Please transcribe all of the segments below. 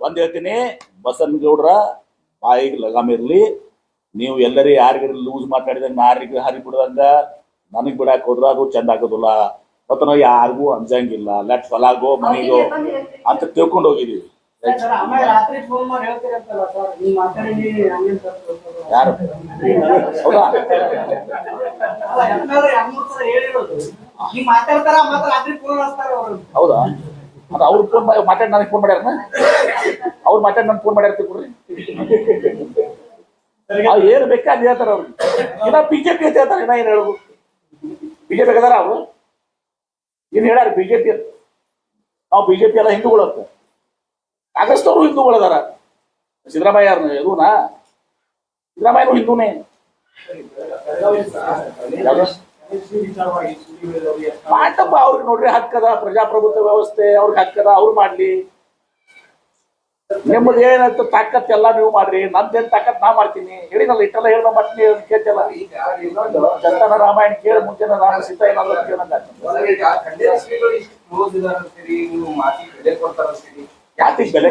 ಒಂದ್ ಹೇಳ್ತೀನಿ ಬಸನಗೌಡ್ರ ಬಾಯಿಗೆ ಲಗಾಮ್ ಇರ್ಲಿ. ನೀವು ಎಲ್ಲರೂ ಯಾರಿಗಾರ ಲೂಸ್ ಮಾತಾಡಿದಂಗ ಯಾರಿಗೆ ಹರಿ ಬಿಡದಂಗ ನನಗ್ ಬಿಡಾಕ್ ಹೋದ್ರ ಅದು ಚಂದ ಆಗೋದಿಲ್ಲ. ಮತ್ತು ನಾವು ಯಾರಿಗೂ ಅಂಜಂಗಿಲ್ಲ. ಲೆಟ್ ಫಲಾಗೋ ಮನೆಗೋ ಅಂತ ತಿಳ್ಕೊಂಡು ಹೋಗಿದೀವಿ. ಯಾರು? ಹೌದಾ? ಮತ್ತೆ ಅವ್ರು ಫೋನ್ ಮಾಡಿ ಮಾತಾಡಿ ನನಗೆ ಫೋನ್ ಮಾಡ್ಯಾರ ಅವ್ರು ಮಾತಾಡಿ ನನ್ಗೆ ಫೋನ್ ಮಾಡ್ಯಾರ ತಿಳ್ಕೊಡ್ರಿ ಅವ್ರು ಏನು ಅದು ಹೇಳ್ತಾರ ಅವ್ರು. ಇನ್ನ ಬಿಜೆಪಿ ಅಂತ ಹೇಳ್ತಾರೆ, ಇನ್ನ ಏನ್ ಹೇಳುದು ಬಿಜೆಪಿ ಅದಾರ ಅವರು? ಏನ್ ಹೇಳ್ಯಾರ ಬಿಜೆಪಿ ನಾವು ಬಿಜೆಪಿ ಎಲ್ಲ ಹಿಂದೂಗಳು ಅಂತ. ಕಾಂಗ್ರೆಸ್ನವರು ಹಿಂದೂಗಳು ಅದಾರ. ಸಿದ್ದರಾಮಯ್ಯ ಯಾರನ್ನ ಇದೂನಾ ಸಿದ್ದರಾಮಯ್ಯನು ಹಿಂದೂನೇ? ಮಾಡಪ್ಪ ಅವ್ರಿಗೆ ನೋಡ್ರಿ ಹಕ್ಕದ ಪ್ರಜಾಪ್ರಭುತ್ವ ವ್ಯವಸ್ಥೆ ಅವ್ರಿಗೆ ಹಕ್ಕದ ಅವ್ರು ಮಾಡ್ಲಿ. ನಿಮ್ಮದು ಏನಂತ ತಾಕತ್ ಎಲ್ಲ ನೀವು ಮಾಡ್ರಿ ನಂದೇನ್ ತಾಕತ್ ನಾ ಮಾಡ್ತೀನಿ. ಹೇಳಿನಲ್ಲ, ಇಟ್ಟೆಲ್ಲ ಹೇಳೋ ಮಾಡ್ತೀನಿ ಅಂತ ಕೇಳ್ತಿಲ್ಲ ಚಂದನ ರಾಮಾಯಣ ಕೇಳಿ ಮುಂಚೆ ರಾಮ ಸಿದ್ಧ ಏನಾದ್ರು ಯಾತಿಗೆ ಬೆಲೆ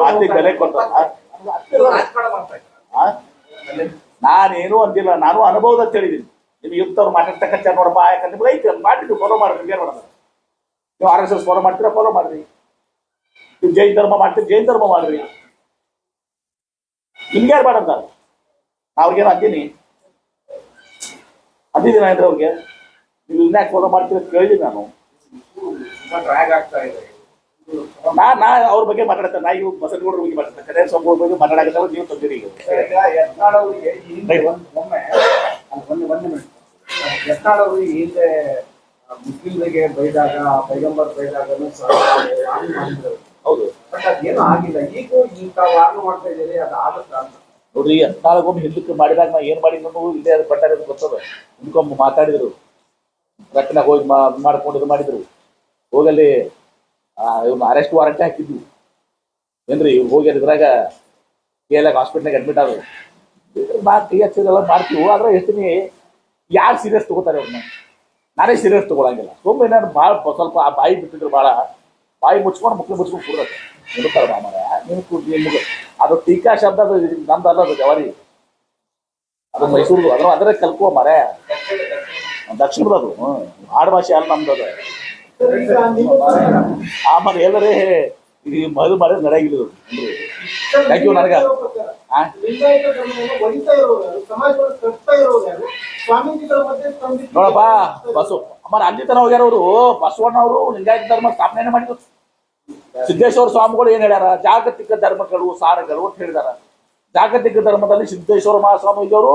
ಮಾತಿಗೆ ಬೆಲೆ ಕೊಡ್ತಾರ. ನಾನೇನು ಅಂದಿಲ್ಲ, ನಾನು ಅನುಭವದ ಅಂತ ಹೇಳಿದೀನಿ ನಿಮ್ಗೆ ಯುಕ್ತವ್ರು ಮಾತಾಡ್ತಕ್ಕಂಥ ನೋಡಪ್ಪ ಯಾಕಂದ್ರೆ ನಿಮ್ಗೆ ಐತಿ ಅದು ಮಾಡಿ ನೀವು ಫಾಲೋ ಮಾಡ್ರಿ ಏನ್ ಮಾಡೋದು ನೀವು ಆರ್ ಎಸ್ ಎಸ್ ಫಾಲೋ ಮಾಡ್ತೀರಾ ಫಾಲೋ ಮಾಡ್ರಿ. ನೀವು ಜೈನ್ ಧರ್ಮ ಮಾಡ್ತೀರಿ ಜೈನ್ ಧರ್ಮ ಮಾಡ್ರಿ. ನಿಮ್ಗೆ ಯಾರು ಮಾಡಂತ ನಾ ಅವ್ರಿಗೇನು ಅಂತೀನಿ ಅಂದಿದ್ದೀನಿ ಅಂದ್ರೆ ಅವ್ರಿಗೆ? ನೀವು ಇನ್ನೇ ಫಾಲೋ ಮಾಡ್ತೀರಿ ಅಂತ ಕೇಳಿದ್ದೀನಿ ನಾನು. ನಾ ನಾ ಅವ್ರ ಬಗ್ಗೆ ಮಾತಾಡ್ತೇನೆ ನಾ ಇವ್ ಬಸನಗೌಡ್ರ ಬಗ್ಗೆ ಮಾತಾಡ್ತೇನೆ ಕಡೆ ಬಗ್ಗೆ ಮಾತಾಡಕ್ಕೆ ನೀವು ತಂದಿರಿ ಈಗ. ಒಮ್ಮೆ ಒಂದು ಒಂದು ಮಿನಿಟ್ ಯತ್ನಾಳ್ ಅವರು ಹಿಂದೆ ಮುಸ್ಲಿಮರಿಗೆ ಬೈದಾಗ ಪೈಗಂಬರ್ ಬೈದಾಗನು ಸಹ ವಾರ್ನ್ ಮಾಡಿದ್ರು. ಹೌದು. ಬಟ್ ಅದೇನು ಆಗಿಲ್ಲ. ಈಗ ಈಗ ವಾರ್ನ್ ಮಾಡ್ತಾ ಇದ್ದೀರಿ ಅದು ಆಗುತ್ತಾ ಅಂತ ನೋಡ್ರಿ ಎತ್ತಾಳಗೊಮ್ಮೆ ಹಿಂದಕ್ಕೆ ಮಾಡಿದಾಗ ನಾ ಏನ್ ಮಾಡಿದ್ ಅನ್ನೋದು ಇಲ್ಲೇ ಅದು ಬಟ್ಟಾರೆ ಗೊತ್ತದ. ಹಿಂದ್ಕೊಮ್ಮೆ ಮಾತಾಡಿದ್ರು. ರಕ್ತನಾಗ ಹೋಗಿ ಮಾಡ್ಕೊಂಡು ಇದು ಮಾಡಿದ್ರು. ಹೋಗಲ್ಲಿ ಇವ್ನ ಅರೆಸ್ಟ್ ವಾರಂಟೇ ಹಾಕಿದ್ವಿ. ಏನ್ರಿ ಹೋಗಿ ಅದ್ರಾಗ ಕೇಳಾಗ ಹಾಸ್ಪಿಟ್ಲಾಗ ಅಡ್ಮಿಟ್ ಆದ್ರು. ಕೈ ಹಚ್ಚಿದೆಲ್ಲ ಮಾಡ್ತೀವಿ ಆದ್ರೆ ಎಷ್ಟು ಯಾರು ಸೀರಿಯಸ್ ತಗೋತಾರೆ ಅವ್ರನ್ನ ನಾನೇ ಸೀರಿಯಸ್ ತಗೊಳಂಗಿಲ್ಲ ತುಂಬ ನಾನು ಭಾಳ ಸ್ವಲ್ಪ ಆ ಬಾಯಿ ಬಿಟ್ಟಿದ್ರು ಭಾಳ ಬಾಯಿ ಮುಚ್ಕೊಂಡು ಮಕ್ಳು ಮುಚ್ಕೊಂಡು ಕೂಡತ್ತೆ ನಿಲ್ತಾರ ಮಾಮರ ನಿಮ್ಗೆ ನಿಮ್ಗೆ ಅದು ಟೀಕಾ ಶಬ್ದ ಅದು ನಮ್ದು ಅಲ್ಲ ಅದು ಜವಾರಿ ಅದು ಮೈಸೂರು ಅದ್ರ ಅದರ ಕಲ್ಕೋ ಮರ ದಕ್ಷಿಣದ ಅದು ಹ್ಮ್ ಆಡು ಭಾಷೆ ಅಲ್ಲ ನಮ್ದು ಅದು ಆಮೇಲೆ ಎಲ್ಲರೇ ಈ ಮದು ಮರ ನಡೆಯಾಗಿಲ್ಲ ಯಾಕೆ ನನಗ. ನೋಡಪ್ಪ ಬಸವ ಅಮ್ಮ ಅಲ್ಲಿ ತನ ಹೋಗ್ಯಾರ ಅವರು. ಬಸವಣ್ಣ ಅವರು ಲಿಂಗಾಯತ ಧರ್ಮ ಸ್ಥಾಪನೆ ಮಾಡಿದ್ರು. ಸಿದ್ದೇಶ್ವರ ಸ್ವಾಮಿಗಳು ಏನ್ ಹೇಳ್ಯಾರ? ಜಾಗತಿಕ ಧರ್ಮಗಳು ಸಾರಗಳು ಅಂತ ಹೇಳಿದಾರ. ಜಾಗತಿಕ ಧರ್ಮದಲ್ಲಿ ಸಿದ್ದೇಶ್ವರ ಮಹಾಸ್ವಾಮೀಜಿಯವರು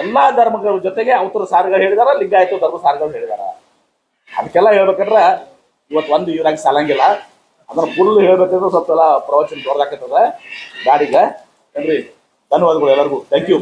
ಎಲ್ಲಾ ಧರ್ಮಗಳ ಜೊತೆಗೆ ಅವತರ ಸಾರಗಳು ಹೇಳಿದಾರ ಲಿಂಗಾಯತ ಧರ್ಮ ಸಾರಗಳು ಹೇಳಿದಾರ. ಅದಕ್ಕೆಲ್ಲ ಹೇಳ್ಬೇಕಂದ್ರ ಇವತ್ತು ಒಂದು ಇವರಾಗಿ ಸಾಲಂಗಿಲ್ಲ. ಅದನ್ನ ಫುಲ್ ಹೇಳ್ಬೇಕಂದ್ರೆ ಸ್ವಲ್ಪ ಎಲ್ಲ ಪ್ರವಚನ ದೊಡ್ಡದಾಕತ್ತದ ಗಾಡಿಗೆ. ಏನ್ರಿ? ಧನ್ಯವಾದಗಳು ಎಲ್ಲರಿಗೂ. Thank you